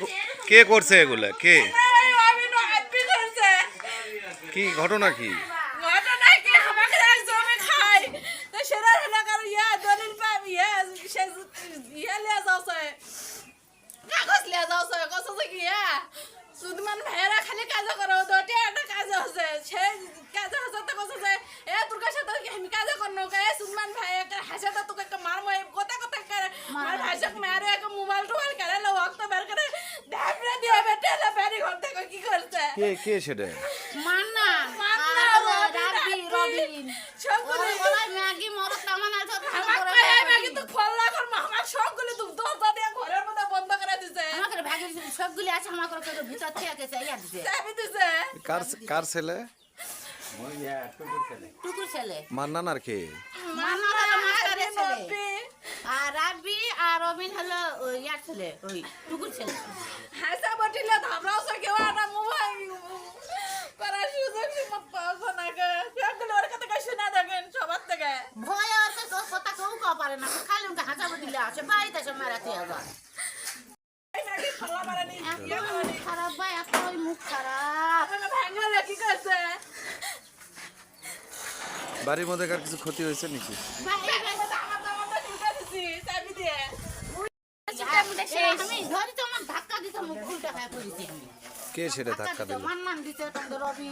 কে- কে করছে এগুলা? কে? কি ঘটনা কি? খালি কাজ করে দুটি একটা কাজ হচ্ছে সে কাজ কত এ তোর কাছে তো আমি কাজ করনো কে সুদমান ভাই একটা হাসে তো তোকে একটা মার মই কথা কথা করে মার ভাইসক মারে এক মোবাইল টোবাইল করে লো ওয়াক্ত বের করে ঢাবড়ে দিয়ে বেটে লা বেরি ঘর থেকে কি করছে কে কে সেটা? মান্না। মান্না, আর রবিন, ম্যাগি মরত তামান আছে আমার কই আমি কিন্তু খোলা কর সবগুলো তুমি দরজা দিয়ে ঘরের মধ্যে বন্ধ করে দিছে। আমাকে ভাগের সবগুলি আছে আমার করে ভিতর থেকে গেছে ইয়া দিছে। দিছে। কার কার ছেলে? টুকুর ছেলে। মান্নান আর কে? মান্না হলো মাস্টারের ছেলে। আর রাব্বি আর রবিন হলো ইয়ার ছেলে ওই টুকুর ছেলে। হাসা বটিলে ধামরাও সে কেউ একটা মোবাইল করার সুযোগ সীমা পাওয়া না গে সবগুলো ওর কথা কই শোনা দেখেন সবার থেকে ভয় আর তো কেউ কথা কেউ কও পারে না। খালি উনকে হাঁচাবো দিলে আসে। বাড়িতে এসে মারাতে আবার। এই নাকি খোলা মারানি এত করানি খারাপ ভাই এত ওই মুখ খারাপ। ভাঙলে কি করছে বাড়ির মধ্যে কার কিছু ক্ষতি হয়েছে নাকি? আমি ধরি তো আমার ধাক্কা দিতে মুখ উল্টা খায় পড়েছি আমি। কে সেটা ধাক্কা দিল? মানমান দিতে রবি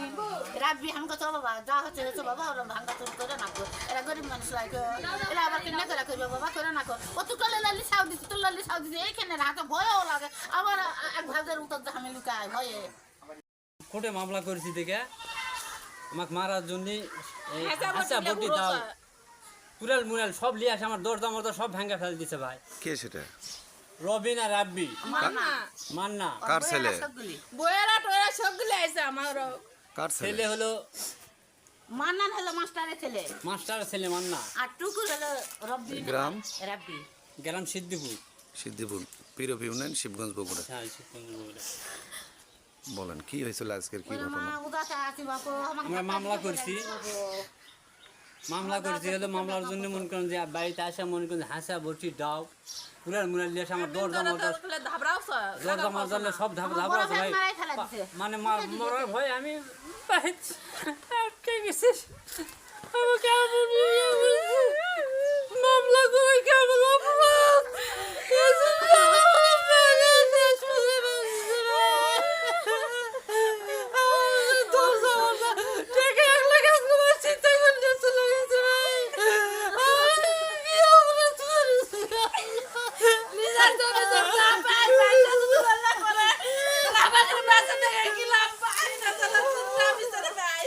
রাব্বি আমাকে তো বাবা যা হচ্ছে হচ্ছে বাবা ওরা ভাঙ্গা চুর করে না। এরা গরিব মানুষ লাগে এরা আবার কিনা করে করবে বাবা করে না কর ও তুই কলে লালি সাউ দিচ্ছে তুই লালি সাউ দিচ্ছে এইখানে হাতে ভয়ও লাগে। আবার এক ভাজের উত্তর আমি লুকায় ভয়ে। কোর্টে মামলা করেছি দেখে। আমাকে মারার জন্য হাসা বটিলে বটি দাও। সব। কুড়াল মুরাল সব লিয়ে আসে আমার দরজা সব ভেঙে ফেলে দিছে ভাই। কে সেটা? রবিন আর রাব্বি মান্না। মান্না। কার ছেলে? বইয়েরা টয়েরা সবগুলো আইছে আমারও। কার ছেলে? হলো মান্নান হলো মাস্টারের ছেলে। মাস্টার ছেলে মান্না। আর টুকুর হলো রব্বি। গ্রাম? রাব্বি। গেলাম সিদ্দিপুর সিদ্ধিপুর পিরপ ইউনিয়ন শিবগঞ্জ বগুড়া। হ্যাঁ সিদ্দিপুর বলে। বলেন কি হয়েছিল আজকের কি ঘটনা? আছি আমরা মামলা করছি। মামলা করেছি হলো মামলার জন্য মনে করেন যে বাড়িতে আসা মনে করেন হাসা বটি ডাও পুরার মুরার লিয়ে আমার দরজা দর দরজা মরদা সব ধাপ ধাপড়া আছে ভাই। মানে মরার ভয় আমি আটকে গেছি। আমাকে মামলা করে কেমন অপরাধ দরজা মরদা টেকে এক লাখ তোমার চিন্তা করতে চলে গেছে ভাই কি অপরাধ করেছি নিজের জন্য সব না পাই পাইটা শুধু আল্লাহ করে আমাদের বাসা থেকে গেলাম পাই না চলা সুন্দর বিচারে পাই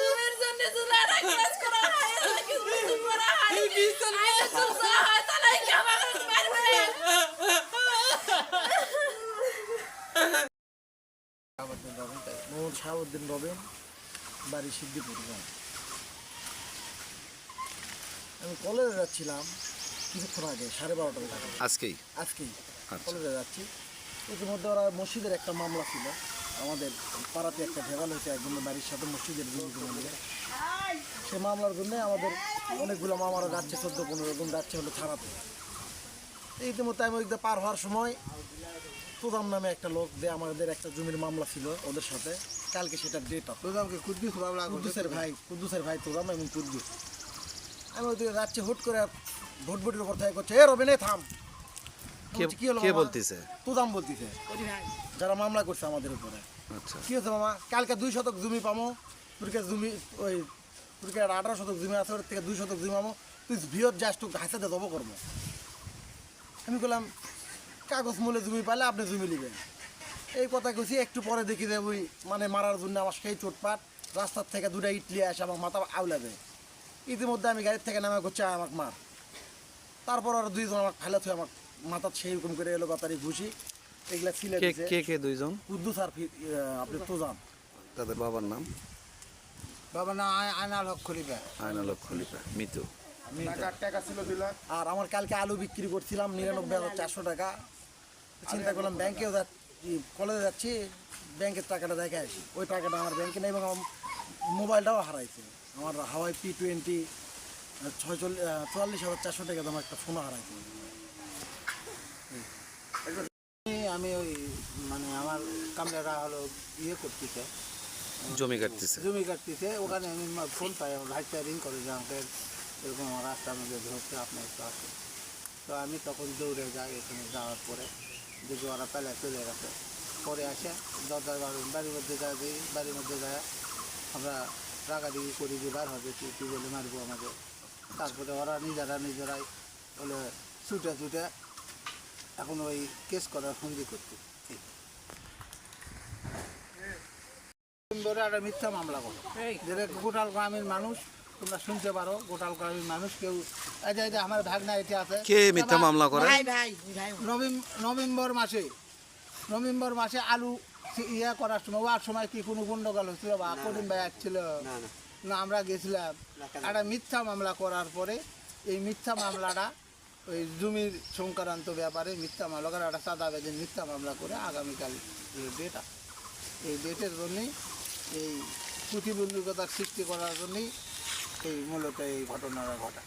নিজের জন্য জুলা রাখিয়াস করা হয় আর কি কিছু করা হয় আইনা চলছে হয় তাহলে কি আমাকে মারবে মোহাম্মদ শাহাবুদ্দিন রবেন বাড়ি সিদ্ধিপুর গ্রাম আমি কলেজে যাচ্ছিলাম কিছুক্ষণ আগে সাড়ে বারোটার দিকে। আজকেই? আজকেই আচ্ছা। কলেজে যাচ্ছি। ইতিমধ্যে ওরা মসজিদের একটা মামলা ছিল। আমাদের পাড়াতে একটা ভেবাল হয়েছে একজনের বাড়ির সাথে মসজিদের মন্দিরে সে মামলার জন্য আমাদের অনেকগুলো মামারা যাচ্ছে চোদ্দ পনেরো জন যাচ্ছে হলো থানাতে। ইতিমধ্যে আমি ওইদিকে পার হওয়ার সময় তোদাম নামে একটা লোক যে আমাদের একটা জমির মামলা ছিল ওদের সাথে। কালকে সেটা ডেট অফ তোদামকে কুদ্দুস মামলা কুদ্দুসের ভাই কুদ্দুসের ভাই তোদাম এবং কুদ্দুস। আমি ওইদিকে যাচ্ছি হুট করে ভোট ভোটের উপর থেকে করছে। এ রবিনে থাম। কে হলো? বলতেছে? তোদাম বলতেছে। যারা মামলা করছে আমাদের উপরে। আচ্ছা। কি হচ্ছে মামা? কালকে দুই শতক জমি পামো। তোরকে জমি ওই তোরকে আঠারো শতক জমি আছে ওর থেকে দুই শতক জমি পামো। তুই ভিয়ত যাস তো হাসাতে দেবো করব। আমি বললাম কাগজ মূলে জমি পাইলে আপনি জমি নেবেন। এই কথা কইছি একটু পরে দেখি যে ওই মানে মারার জন্য আমার সেই চোটপাট রাস্তার থেকে দুটা ইটলি আসে আমার মাথা আউলাবে ইতিমধ্যে আমি গাড়ির থেকে নামে করছে আমাকে মার। তারপর আর দুইজন আমাকে ফেলে থুয়ে আমার মাথা সেই রকম করে এলো গাতারি ঘুষি এগুলা ছিলে কে কে দুইজন? কুদ্দুস আর আপনি তোজান। তাদের বাবার নাম? বাবা না আয়নাল হক খলিফা। আয়নাল খলিফা মিতু। আর আমার কালকে আলু বিক্রি করছিলাম নিরানব্বই হাজার চারশো টাকা। চিন্তা করলাম ব্যাংকেও যাচ্ছি কলেজে যাচ্ছি ব্যাংকের টাকাটা দেখে আসি। ওই টাকাটা আমার ব্যাংকে নেই এবং আমার মোবাইলটাও হারাইছে। আমার হাওয়াই পি টোয়েন্টি ছয়চল্লিশ চুয়াল্লিশ হাজার চারশো টাকা দাম একটা ফোনও হারাইছে। আমি ওই মানে আমার কামরাটা হলো ইয়ে করতেছে। জমি কাটতেছে। জমি কাটতেছে ওখানে আমি ফোন পাই ভাইটা রিং করে যে আমাকে এরকম আমার রাস্তার মধ্যে ধরতে আপনার একটু আসুন। তো আমি তখন দৌড়ে যাই এখানে যাওয়ার পরে। দেখি ওরা পেলে চলে গেছে। পরে আসে দরজার বাড়ি বাড়ির মধ্যে যায় দিই বাড়ির মধ্যে যায় আমরা রাগাদিগি করি যে বার হবে তুই তুই বলে মারবো আমাদের? তারপরে ওরা নিজেরা নিজেরাই বলে ছুটে ছুটে এখন ওই কেস করার ফন্দি করতে। ধরে একটা মিথ্যা মামলা করো। যেটা গোটাল গ্রামের মানুষ তোমরা শুনতে পারো গোটাল গ্রামের মানুষ কেউ এই যে এই আমার ভাগনা এটি আছে। কে মিথ্যা মামলা করে? নভেম- নভেম্বর মাসে নভেম্বর মাসে আলু ইয়ে করার সময় ওয়ার সময় কি কোনো গন্ডগোল হচ্ছিল বা করিম ভাই আসছিল না। আমরা গেছিলাম। একটা মিথ্যা মামলা করার পরে এই মিথ্যা মামলাটা ওই জমির সংক্রান্ত ব্যাপারে মিথ্যা মামলা করে একটা সাদা বেজে মিথ্যা মামলা করে আগামীকাল ডেট এই ডেটের জন্যই এই প্রতিবন্ধকতার সৃষ্টি করার জন্যই এই মূলত এই ঘটনাটা ঘটা